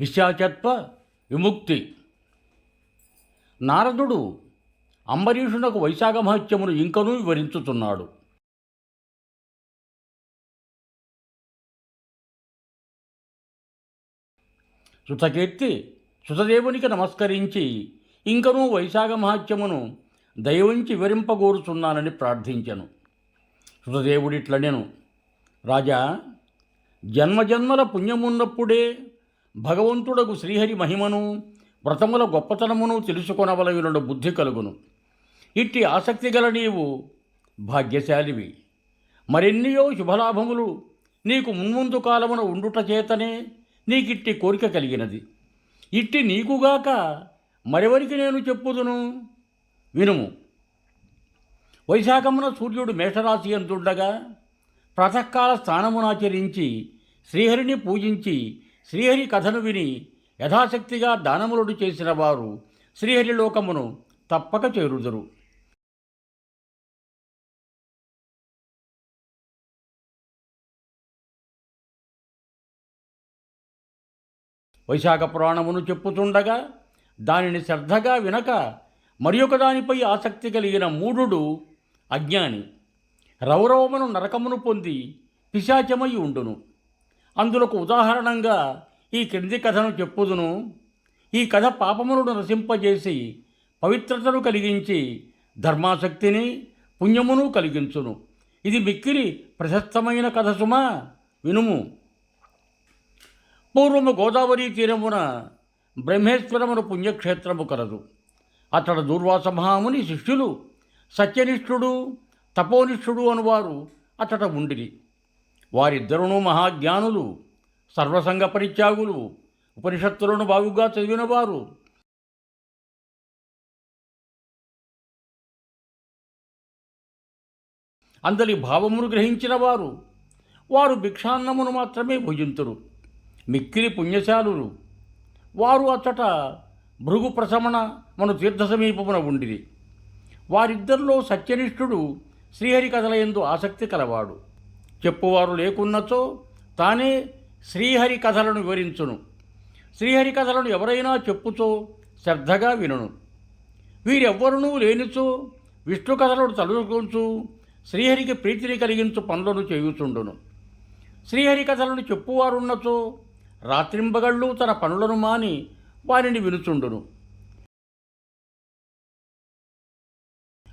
నిశాచత్వ విముక్తి. నారదుడు అంబరీషునకు వైశాఖ మహత్యమును ఇంకనూ వివరించుతున్నాడు. సుతకీర్తి సుతదేవునికి నమస్కరించి ఇంకనూ వైశాఖ మహత్యమును దయవంచి వివరింపగోరుచున్నానని ప్రార్థించెను. సుతదేవుడిట్లనెను రాజా జన్మజన్మల పుణ్యమున్నప్పుడే భగవంతుడకు శ్రీహరి మహిమను వ్రతముల గొప్పతనమును తెలుసుకొనవలగిన బుద్ధి కలుగును. ఇట్టి ఆసక్తి గల నీవు భాగ్యశాలివి. మరెన్నియో శుభలాభములు నీకు మున్ముందు కాలమున ఉండుట చేతనే నీకిట్టి కోరిక కలిగినది. ఇట్టి నీకుగాక మరెవరికి నేను చెప్పుదును? వినుము. వైశాఖమున సూర్యుడు మేషరాశి అంతుండగా ప్రాతకాల స్నానమునాచరించి శ్రీహరిని పూజించి శ్రీహరి కథను విని యథాశక్తిగా దానములుడు చేసిన వారు శ్రీహరి లోకమును తప్పక చేరుదురు. వైశాఖ పురాణమును చెప్పుతుండగా దానిని శ్రద్ధగా వినక మరి దానిపై ఆసక్తి కలిగిన మూఢుడు అజ్ఞాని. రౌరవమును నరకమును పొంది పిశాచమై ఉండును. అందులకు ఉదాహరణంగా ఈ క్రింది కథను చెప్పుదును. ఈ కథ పాపములను నశింపజేసి పవిత్రతను కలిగించి ధర్మాసక్తిని పుణ్యమును కలిగించును. ఇది మిక్కిలి ప్రశస్తమైన కథ సుమా? వినుము. పూర్వము గోదావరి తీరమున బ్రహ్మేశ్వరమును పుణ్యక్షేత్రము కలదు. అతడు దూర్వాస మహాముని శిష్యులు సత్యనిష్ఠుడు తపోనిష్ఠుడు అనువారు అతడ ఉండిరి. వారిద్దరును మహాజ్ఞానులు సర్వసంగ పరిత్యాగులు ఉపనిషత్తులను బాగుగా చదివినవారు. అందరి భావమును గ్రహించిన వారు వారు భిక్షాన్నమును మాత్రమే భుజింతురు మిక్కిలి పుణ్యశాలులు. వారు అచ్చట భృగు ప్రశమన మన తీర్థ సమీపమున ఉండిరి. వారిద్దరిలో సత్యనిష్ఠుడు శ్రీహరి కథలయందు ఆసక్తి కలవాడు. చెప్పువారు లేకున్నచో తానే శ్రీహరి కథలను వివరించును. శ్రీహరి కథలను ఎవరైనా చెప్పుచో శ్రద్ధగా వినును. వీరెవ్వరునూ లేనిచో విష్ణు కథలను తలుచుకుంచు శ్రీహరికి ప్రీతిని కలిగించు పనులను చేయుచుండును. శ్రీహరి కథలను చెప్పువారున్నచో రాత్రింబగళ్ళు తన పనులను మాని వారిని వినుచుండును.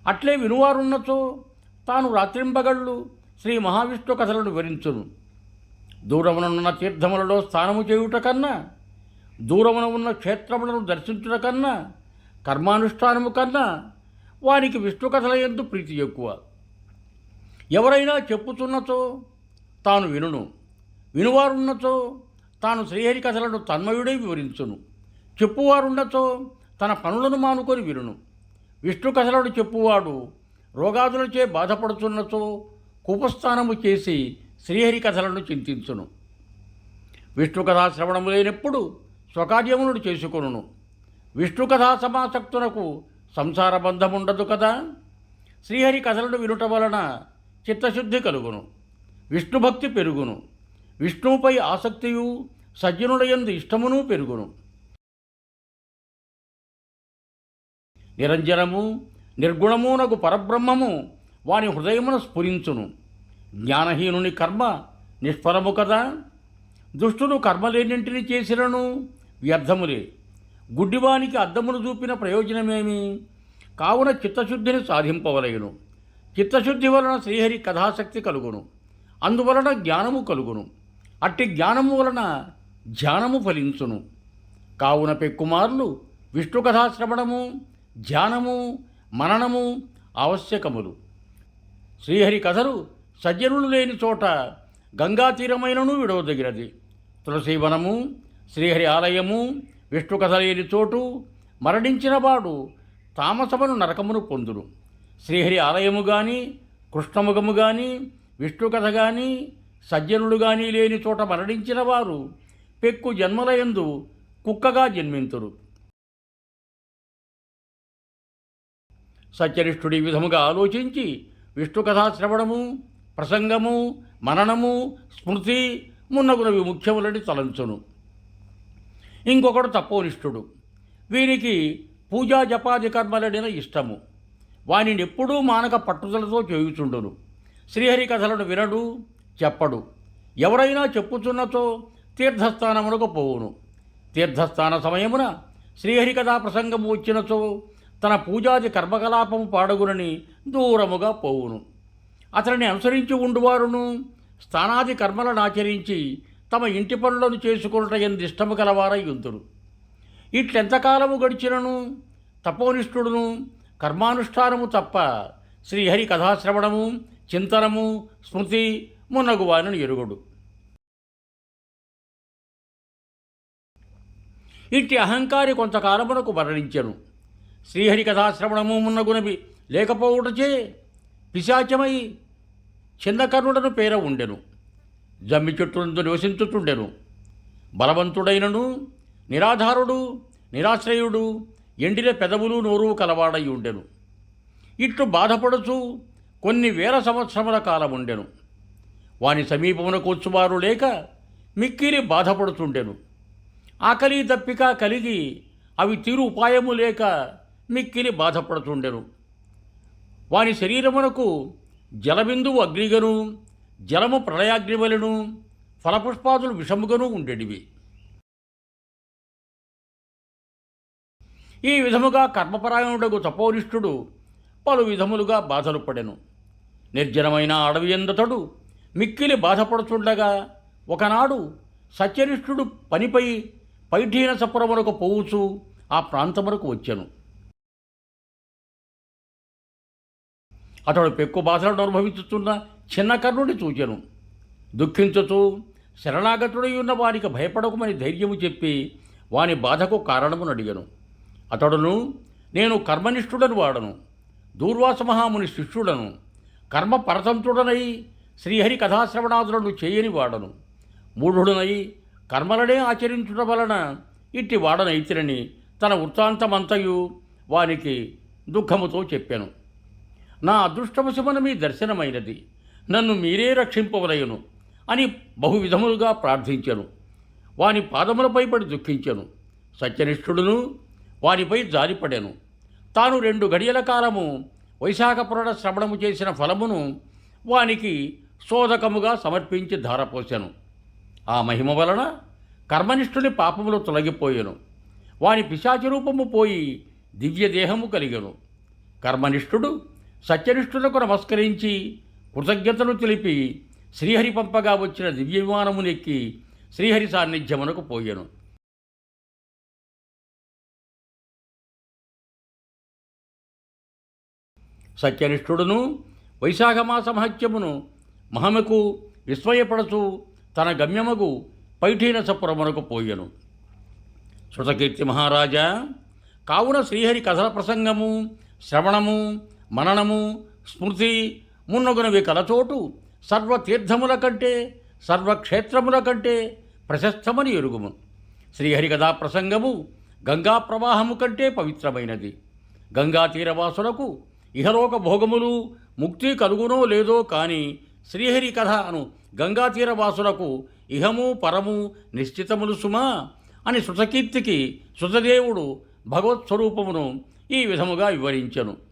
అట్లే వినువారున్నచో తాను రాత్రింబగళ్ళు శ్రీ మహావిష్ణు కథలను వివరించును. దూరమునున్న తీర్థములలో స్నానము చేయుట కన్నా దూరమున ఉన్న క్షేత్రములను దర్శించుట కన్నా కర్మానుష్ఠానము కన్నా వారికి విష్ణు కథల ఎందు ప్రీతి ఎక్కువ. ఎవరైనా చెప్పుచున్నచో తాను వినును. వినువారున్నచో తాను శ్రీహరి కథలను తన్మయుడై వివరించును. చెప్పువారున్నచో తన పనులను మానుకొని వినును. విష్ణు కథలను చెప్పువాడు రోగాదులచే బాధపడుతున్నచో కూపస్థానము చేసి శ్రీహరి కథలను చింతించును. విష్ణు కథా శ్రవణము లేనప్పుడు స్వకార్యములను చేసుకొనును. విష్ణు కథా సమాసక్తునకు సంసార బంధముండదు కదా? శ్రీహరి కథలను వినుట వలన చిత్తశుద్ధి కలుగును. విష్ణుభక్తి పెరుగును. విష్ణువుపై ఆసక్తియు సజ్జనుడయందు ఇష్టమును పెరుగును. నిరంజనము నిర్గుణమునకు పరబ్రహ్మము వాని హృదయమున స్ఫురించును. జ్ఞానహీనుని కర్మ నిష్ఫలము కదా? దుష్టుడు కర్మలేనింటిని చేసినను వ్యర్థములే. గుడ్డివానికి అద్దమును చూపిన ప్రయోజనమేమి? కావున చిత్తశుద్ధిని సాధింపవలయును. చిత్తశుద్ధి వలన శ్రీహరి కథాశక్తి కలుగును. అందువలన జ్ఞానము కలుగును. అట్టి జ్ఞానము వలన ధ్యానము ఫలించును. కావున పెక్కుమార్లు విష్ణు కథాశ్రవణము ధ్యానము మననము ఆవశ్యకములు. శ్రీహరి కథలు సజ్జనులు లేని చోట గంగా తీరమైనను విడవదగినది. తులసీవనము శ్రీహరి ఆలయము విష్ణు కథ లేని చోటు మరణించిన వాడు తామసమును నరకమును పొందును. శ్రీహరి ఆలయము కానీ కృష్ణముఖము కానీ విష్ణు కథ కానీ సజ్జనుడు కానీ లేని చోట మరణించిన వారు పెక్కు జన్మలయందు కుక్కగా జన్మింతురు. సత్యనిష్ఠుడి విధముగా ఆలోచించి విష్ణు కథాశ్రవణము ప్రసంగము మననము స్మృతి మున్నగునవి ముఖ్యములని తలంచును. ఇంకొకడు తపోనిష్ఠుడు. వీనికి పూజా జపాది కర్మలడిన ఇష్టము. వానిని ఎప్పుడూ మానక పట్టుదలతో చేయుచుండును. శ్రీహరి కథలను వినడు చెప్పడు. ఎవరైనా చెప్పుచున్నతో తీర్థస్థానమునకు పోవును. తీర్థస్థాన సమయమున శ్రీహరి కథా ప్రసంగము వచ్చినచో తన పూజాది కర్మకలాపము పాడగునని దూరముగా పోవును. అతనిని అనుసరించి ఉండువారును. స్థానాది కర్మలను ఆచరించి తమ ఇంటి పనులను చేసుకున్నట ఎందు ఇష్టము కలవారై ఇట్లెంతకాలము గడిచినను? తపోనిష్ఠుడును. కర్మానుష్ఠానము తప్ప శ్రీహరి కథాశ్రవణము చింతనము స్మృతి మునగువారిని ఎరుగుడు. ఇట్టి అహంకారి కొంతకాలమునకు మరణించను. శ్రీహరి కథాశ్రవణము మున్నగునవి లేకపోవుటచే పిశాచమై చిన్నకర్ణుడను పేర ఉండెను. జమ్మి చెట్టునందు నివసించుతుండెను బలవంతుడైనను నిరాధారుడు నిరాశ్రయుడు ఎండిన పెదవులు నోరు కలవాడై ఉండెను. ఇట్లు బాధపడుచు కొన్ని వేల సంవత్సరముల కాలం ఉండెను వాని సమీపమున కూర్చువారు లేక మిక్కిరి బాధపడుతుండెను ఆకలి దప్పిక కలిగి అవి తీరు ఉపాయము లేక మిక్కిలి బాధపడుతుండెను. వాని శరీరమునకు జలబిందువు అగ్నిగను జలము ప్రళయాగ్నివలను ఫలపుష్పాదులు విషముగను ఉండేటివి ఈ విధముగా కర్మపరాయణుడకు తపోనిష్ఠుడు పలు విధములుగా బాధలు పడెను. నిర్జనమైన అడవి ఎందతడు మిక్కిలి బాధపడుచుండగా ఒకనాడు సత్యనిష్ఠుడు పనిపై పైఠీన సపురమునకు పోవుచు ఆ ప్రాంతమునకు వచ్చాను. అతడు పెక్కు బాధలను అనుభవించుతున్న చిన్న కర్ణుడి చూచెను. దుఃఖించుతూ శరణాగతుడై ఉన్న వారికి భయపడకమని ధైర్యము చెప్పి వాని బాధకు కారణమును అడిగను. అతడును నేను కర్మనిష్ఠుడను వాడను దూర్వాస మహాముని శిష్యుడను కర్మ పరతంత్రుడనై శ్రీహరి కథాశ్రవణాదులను చేయని వాడను. మూఢుడనై కర్మలనే ఆచరించుట వలన ఇట్టి వాడనైతిరని తన వృత్తాంతమంతయు వానికి దుఃఖముతో చెప్పాను. నా అదృష్టవశమున మీ దర్శనమైనది. నన్ను మీరే రక్షింపవలయను అని బహువిధములుగా ప్రార్థించెను. వాని పాదములపై పడి దుఃఖించెను. సత్యనిష్ఠుడును వానిపై జారిపడాను. తాను రెండు గడియల కాలము వైశాఖపురణ శ్రవణము చేసిన ఫలమును వానికి శోధకముగా సమర్పించి ధారపోశాను ఆ మహిమ వలన కర్మనిష్ఠుని పాపములు తొలగిపోయెను. వాని పిశాచి రూపము పోయి దివ్యదేహము కలిగెను. కర్మనిష్ఠుడు సత్యనిష్ఠులకు నమస్కరించి కృతజ్ఞతలు తెలిపి శ్రీహరి పంపగా వచ్చిన దివ్య విమానమునెక్కి శ్రీహరి సాన్నిధ్యమునకు పోయెను. సత్యనిష్ఠుడును వైశాఖమాస మహత్యమును మహమకు విస్మయపడుచు తన గమ్యమగు పైఠీనసపురమునకు పోయెను. శృతకీర్తి మహారాజా కావున శ్రీహరి కథల ప్రసంగము శ్రవణము మననము స్మృతి మున్నగునవి కలచోటు సర్వతీర్థముల కంటే సర్వక్షేత్రముల కంటే ప్రశస్తమని ఎరుగుము. శ్రీహరి కథా ప్రసంగము గంగా ప్రవాహము కంటే పవిత్రమైనది. గంగా తీరవాసులకు ఇహలోక భోగములు ముక్తి కలుగునో లేదో కానీ శ్రీహరి కథ అను గంగా తీరవాసులకు ఇహము పరము నిశ్చితములు సుమా అని శృతకీర్తికి శృతదేవుడు భగవత్ స్వరూపమును ఈ విధముగా వివరించెను.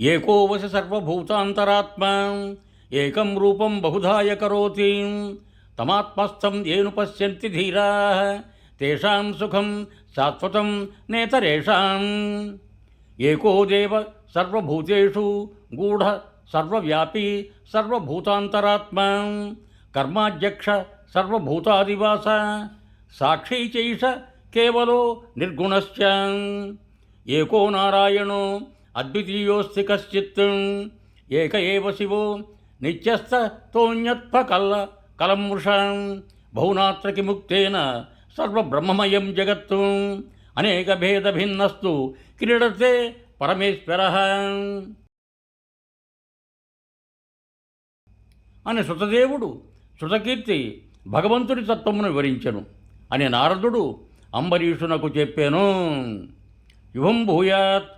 एको वश सर्वभूतान्तरात्मा, एकं रूपं बहुधाय करोति येनु पश्यन्ति धीरा, तेषां सुखम शाश्वतं नेतरेषाम्। एको देव सर्वभूतेषु, गूढ सर्वव्यापी सर्वभूतांतरात्मा कर्माध्यक्ष सर्वभूतादिवास, साक्षी चैष केवलो निर्गुणश्च। एको नारायणो అద్వితీయోస్తి కశ్చిత్ ఏక ఏవ శివో నిత్యస్థ తోన్యత్ఫ కల్ల కలంవృష బహునాత్రకి ముక్తేన సర్వబ్రహ్మమయం జగత్తు. అనేక భేద భిన్నస్తు క్రీడతే పరమేశ్వర. అని శృతదేవుడు శృతకీర్తి భగవంతుడి తత్వమును వివరించెను. అని నారదుడు అంబరీషునకు చెప్పాను. యువం భూయాత్